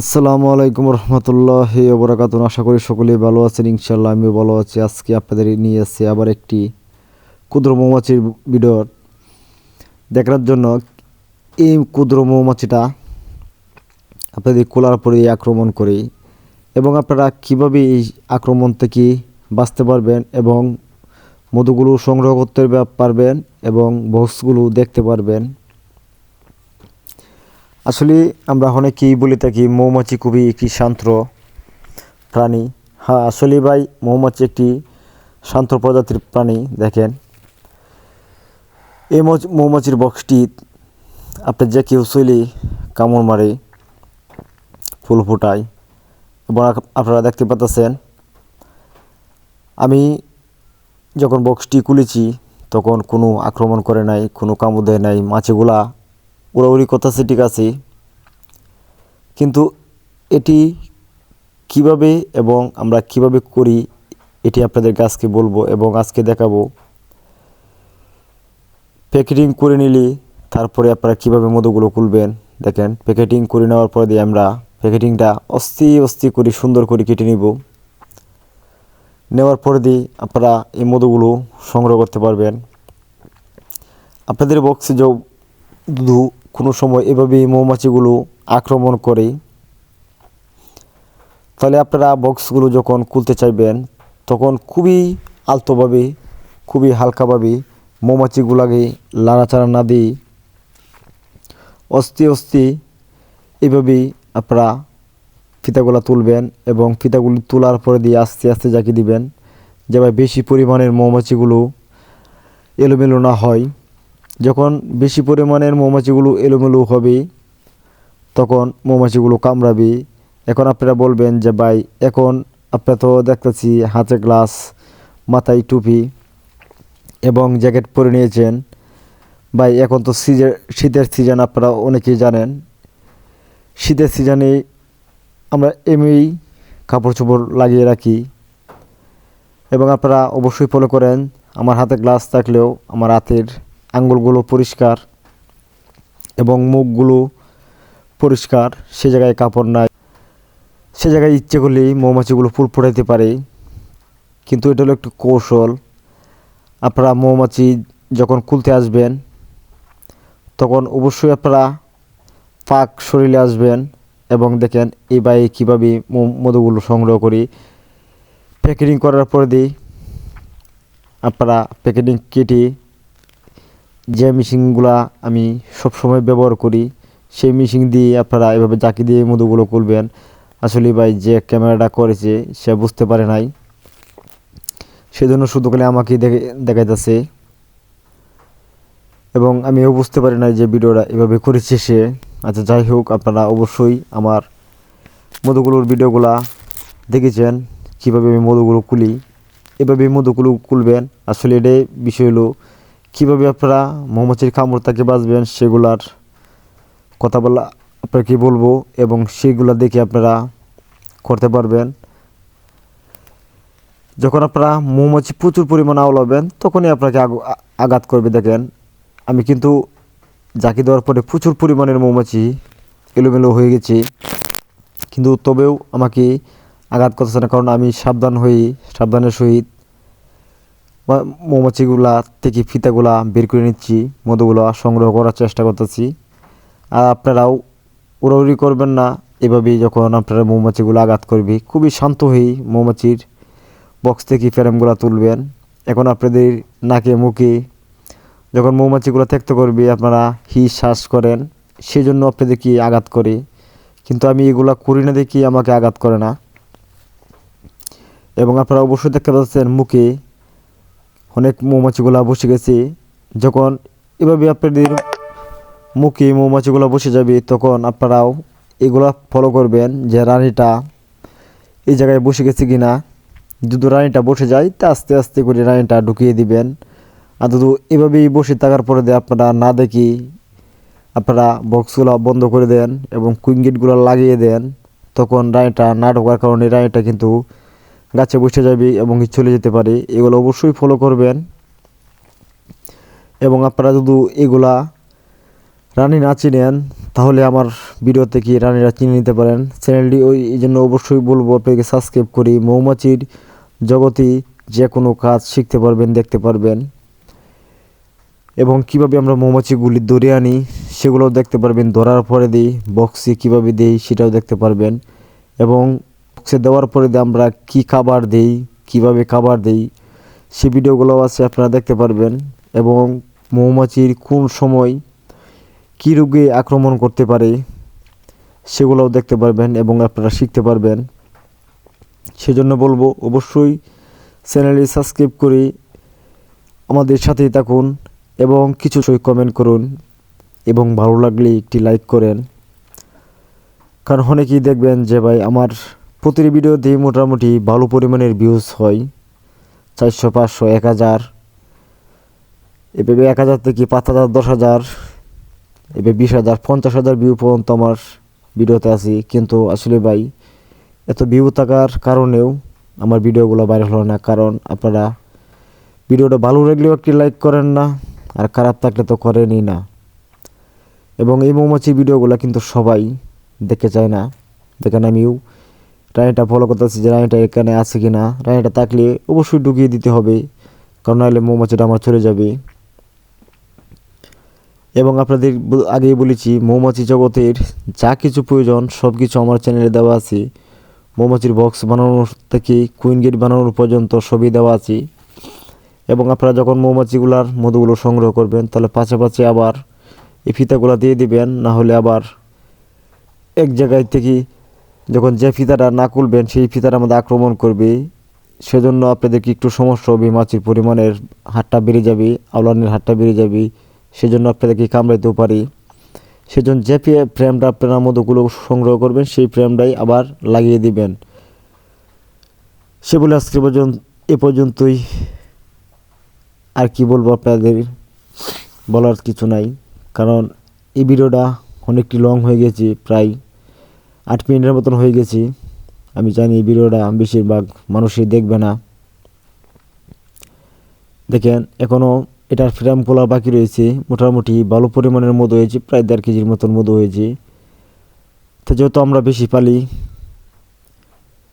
আসসালামু আলাইকুম রহমতুল্লাহ ওবরাকাতুন আশা করি সকলেই ভালো আছেন ইনশাল্লাহ আমিও ভালো আছি। আজকে আপনাদের নিয়ে এসেছি আবার একটি ক্ষুদ্র মৌমাছির ভিডিও দেখার জন্য। এই ক্ষুদ্র মৌমাছিটা আপনাদের কোলার পরে আক্রমণ করে এবং আপনারা কীভাবে এই আক্রমণ থেকে বাঁচতে পারবেন এবং মধুগুলো সংগ্রহ করতে পারবেন এবং বক্সগুলো দেখতে পারবেন। আসলে আমরা অনেকেই বলে থাকি, মৌমাছি খুবই একটি শান্ত প্রাণী। হ্যাঁ আসলে ভাই, মৌমাছি একটি শান্ত প্রজাতির প্রাণী, দেখেন। এই মৌমাছির বক্সটি আপনি যে কেউ শৈলী কামড় মারে, ফুল ফোটায় এবং আপনারা দেখতে পাচ্ছেন আমি যখন বক্সটি খুলেছি, তখন কোনো আক্রমণ করে নাই, কোনো কামড় দেয় নাই, মাছিগুলা উড়াউড়ি করতেছে ঠিক আছে। কিন্তু এটি কীভাবে এবং আমরা কীভাবে করি, এটি আপনাদেরকে আজকে বলব এবং আজকে দেখাবো। প্যাকেটিং করে নিলে তারপরে আপনারা কীভাবে মধুগুলো খুলবেন, দেখেন। প্যাকেটিং করে নেওয়ার পরে দিয়ে আমরা প্যাকেটিংটা অস্থি অস্থি করে সুন্দর করে কেটে নিব। নেওয়ার পরে দিয়ে আপনারা এই মধুগুলো সংগ্রহ করতে পারবেন। আপনাদের বক্সে যে শুধু কোনো সময় এভাবে মৌমাছিগুলো আক্রমণ করে। তাহলে আপনারা বক্সগুলো যখন খুলতে চাইবেন, তখন খুবই আলতোভাবে, খুবই হালকাভাবে মৌমাছিগুলাকে লাড়াচাড়া না দিয়ে অস্তি অস্তি এভাবেই আপনারা ফিতাগুলো তুলবেন এবং ফিতাগুলি তোলার পরে দিয়ে আস্তে আস্তে জাকি দিবেন যেভাবে বেশি পরিমাণের মৌমাছিগুলো এলোমেলো না হয়। যখন বেশি পরিমাণের মৌমাছিগুলো এলোমেলো হবে, তখন মৌমাছিগুলো কামড়াবে। এখন আপনারা বলবেন যে, ভাই, এখন আপনারা তো দেখতেছি হাতে গ্লাস, মাথায় টুপি এবং জ্যাকেট পরে নিয়েছেন। ভাই, এখন তো সিজে, শীতের সিজন, আপনারা অনেকেই জানেন। শীতের সিজনে আমরা এমনি কাপড় চোপড় লাগিয়ে রাখি এবং আপনারা অবশ্যই ফলো করেন। আমার হাতে গ্লাস থাকলেও আমার হাতের আঙ্গুলগুলো পরিষ্কার এবং মুখগুলো পরিষ্কার, সে জায়গায় কাপড় নাই। সে জায়গায় ইচ্ছে করলেই মৌমাছিগুলো ফুল ফোটাইতে পারে। কিন্তু এটা হলো একটু কৌশল। আপনারা মৌমাছি যখন খুলতে আসবেন, তখন অবশ্যই আপনারা পাক শরীরে আসবেন এবং দেখেন এই বাইরে কীভাবে মধুগুলো সংগ্রহ করি। প্যাকেটিং করার পরে দিই, আপনারা প্যাকেটিং কেটে যে মেশিনগুলা আমি সবসময় ব্যবহার করি, সেই মেশিন দিয়ে আপনারা এভাবে জাকি দিয়ে মধুগুলো খুলবেন। আসলে ভাই যে ক্যামেরাটা করেছে, সে বুঝতে পারে নাই। সেজন্য শুধু খালি আমাকেই দেখে, দেখাইতেছে। এবং আমিও বুঝতে পারি নাই যে ভিডিওটা এভাবে করেছে সে। আচ্ছা যাই হোক, আপনারা অবশ্যই আমার মধুগুলোর ভিডিওগুলা দেখেছেন, কীভাবে আমি মধুগুলো খুলি। এভাবে মধুগুলো খুলবেন। আসলে এটাই বিষয় হলো কীভাবে আপনারা মৌমাছির কামড় থেকে বাঁচবেন সেগুলার কথা বলা, আপনাকে বলব এবং সেগুলো দেখে আপনারা করতে পারবেন। যখন আপনারা মৌমাছি প্রচুর পরিমাণে আওলাবেন, তখনই আপনাকে আঘাত করবে দেখেন। আমি কিন্তু জাকি দেওয়ার পরে প্রচুর পরিমাণের মৌমাছি এলোমেলো হয়ে গেছে। কিন্তু তবেও আমাকে আঘাত করতেছে না, কারণ আমি সাবধান হই, সাবধানের সহিত। মৌমাছিগুলা থেকে ফিতাগুলা বের করে নিচ্ছি, মধুগুলা সংগ্রহ করার চেষ্টা করতেছি। আর আপনারাও উড়াউড়ি করবেন না, এভাবেই যখন আপনারা মৌমাছিগুলো আঘাত করবে, খুবই শান্ত হয়েই মৌমাছির বক্স থেকে ফ্রেমগুলো তুলবেন। এখন আপনাদের নাকে মুখে যখন মৌমাছিগুলো ত্যাক্ত করবে, আপনারা হি শ্বাস করেন সেই জন্য আপনাদেরকে আঘাত করে। কিন্তু আমি এগুলা করি না দেখি আমাকে আঘাত করে না। এবং আপনারা অবশ্যই দেখতে পাচ্ছেন মুখে অনেক মৌমাছিগুলা বসে গেছে। যখন এভাবে আপনাদের মুখে মৌমাছিগুলো বসে যাবে, তখন আপনারাও এগুলা ফলো করবেন যে রানীটা এই জায়গায় বসে গেছে কি না যদি রানীটা বসে যায়, তা আস্তে আস্তে করে রানীটা ঢুকিয়ে দিবেন। আর যদি এভাবেই বসে থাকার পরে দিয়ে আপনারা না দেখি, আপনারা বক্সগুলো বন্ধ করে দেন এবং কুইন গেটগুলো লাগিয়ে দেন, তখন রানীটা না ঢোকার কারণে রানীটা কিন্তু গাছে বসে যাবে এবং চলে যেতে পারে, এগুলো অবশ্যই ফলো করবেন। এবং আপনারা যদি এগুলা রানী না চিনেন, তাহলে আমার ভিডিও থেকে রানীরা চিনে নিতে পারেন। চ্যানেলটি ওই এই জন্য অবশ্যই বলব আপনাকে সাবস্ক্রাইব করি। মৌমাছির জগতে যে কোনো কাজ শিখতে পারবেন, দেখতে পারবেন। এবং কীভাবে আমরা মৌমাছিগুলি ধরে আনি, সেগুলোও দেখতে পারবেন। ধরার পরে দিই বক্সে কীভাবে দিই, সেটাও দেখতে পারবেন। এবং বক্সে দেওয়ার পরে আমরা কি খাবার দিই, কীভাবে খাবার দিই, সে ভিডিওগুলো আছে, আপনারা দেখতে পারবেন। এবং মৌমাছির কোন সময় কী রোগে আক্রমণ করতে পারে, সেগুলোও দেখতে পারবেন এবং আপনারা শিখতে পারবেন। সেজন্য বলব, অবশ্যই চ্যানেলটি সাবস্ক্রাইব করে আমাদের সাথেই থাকুন এবং কিছু কমেন্ট করুন এবং ভালো লাগলে একটি লাইক করেন। কারণ অনেকেই দেখবেন যে, ভাই, আমার প্রতিটি ভিডিওতে মোটামুটি ভালো পরিমাণের ভিউজ হয়। চারশো, পাঁচশো, এক হাজার। এভাবে এক হাজার থেকে পাঁচ হাজার, দশ হাজার, এভাবে বিশ হাজার, পঞ্চাশ হাজার ভিউ পর্যন্ত আমার ভিডিওতে আছি। কিন্তু আসলে ভাই, এত ভিউ থাকার কারণেও আমার ভিডিওগুলো ভাইরাল হলো না। কারণ আপনারা ভিডিওটা ভালো লাগলেও একটি লাইক করেন না, আর খারাপ থাকলে তো করেনই না। এবং এই মৌমাছির ভিডিওগুলো কিন্তু সবাই দেখতে চায় না। দেখেন আমিও রানিটা ফলো করতেছি যে রানিটা এখানে আছে কি না রানিটা থাকলে অবশ্যই ঢুকিয়ে দিতে হবে, কারণ নাহলে মৌমাছিটা আমার চলে যাবে। এবং আপনাদের আগেই বলেছি, মৌমাছি জগতের যা কিছু প্রয়োজন সব কিছু আমার চ্যানেলে দেওয়া আছে। মৌমাছির বক্স বানানোর থেকে কুইন গেট বানানোর পর্যন্ত সবই দেওয়া আছে। এবং আপনারা যখন মৌমাছিগুলার মধুগুলো সংগ্রহ করবেন, তাহলে পাশাপাশি আবার এই ফিতাগুলো দিয়ে দিবেন, না হলে আবার এক জায়গায় থেকে যখন যে ফিতাটা না খুলবেন, সেই ফিতাটা আমাদের আক্রমণ করবে, সেজন্য আপনাদেরকে একটু সমস্যা হবে, মাছির পরিমাণের হারটা বেড়ে যাবে আওলানের হারটা বেড়ে যাবে, সেজন্য আপনাদেরকে কামড়াইতেও পারি। সেজন্য যে ফ্রে- ফ্রেমটা আপনারা মধুগুলো সংগ্রহ করবেন, সেই ফ্রেমটাই আবার লাগিয়ে দিবেন। সে বলে আজকে পর্যন্ত, এ পর্যন্তই। আর কি বলব আপনাদের, বলার কিছু নাই। কারণ এই ভিডিওটা অনেকটি লং হয়ে গেছে প্রায়। আট মিনিটের মতন হয়ে গেছি। আমি জানি ভিডিওটা বেশিরভাগ মানুষই দেখবে না। দেখেন এখনও এটার ফ্রেম খোলা বাকি রয়েছে। মোটামুটি ভালো পরিমাণের মধু হয়েছে, প্রায় দেড় কেজির মতন মধু হয়েছে। তো যেহেতু আমরা বেশি পালি,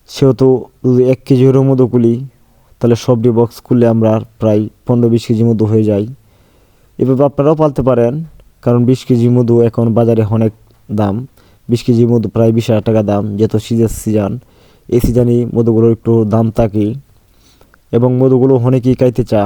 সেহেতু যদি এক কেজি হলেও মধু কুলি, তাহলে সবটি বক্স খুললে আমরা প্রায় পনেরো বিশ কেজির মধু হয়ে যায়। এভাবে আপনারাও পালতে পারেন, কারণ বিশ কেজি মধু এখন বাজারে অনেক দাম। বিশ কেজির মধু, প্রায় বিশ হাজার টাকা দাম, যেহেতু সিজের সিজন, এই সিজনে মধুগুলোর একটু দাম থাকে। এবং মধুগুলো অনেকেই খাইতে চা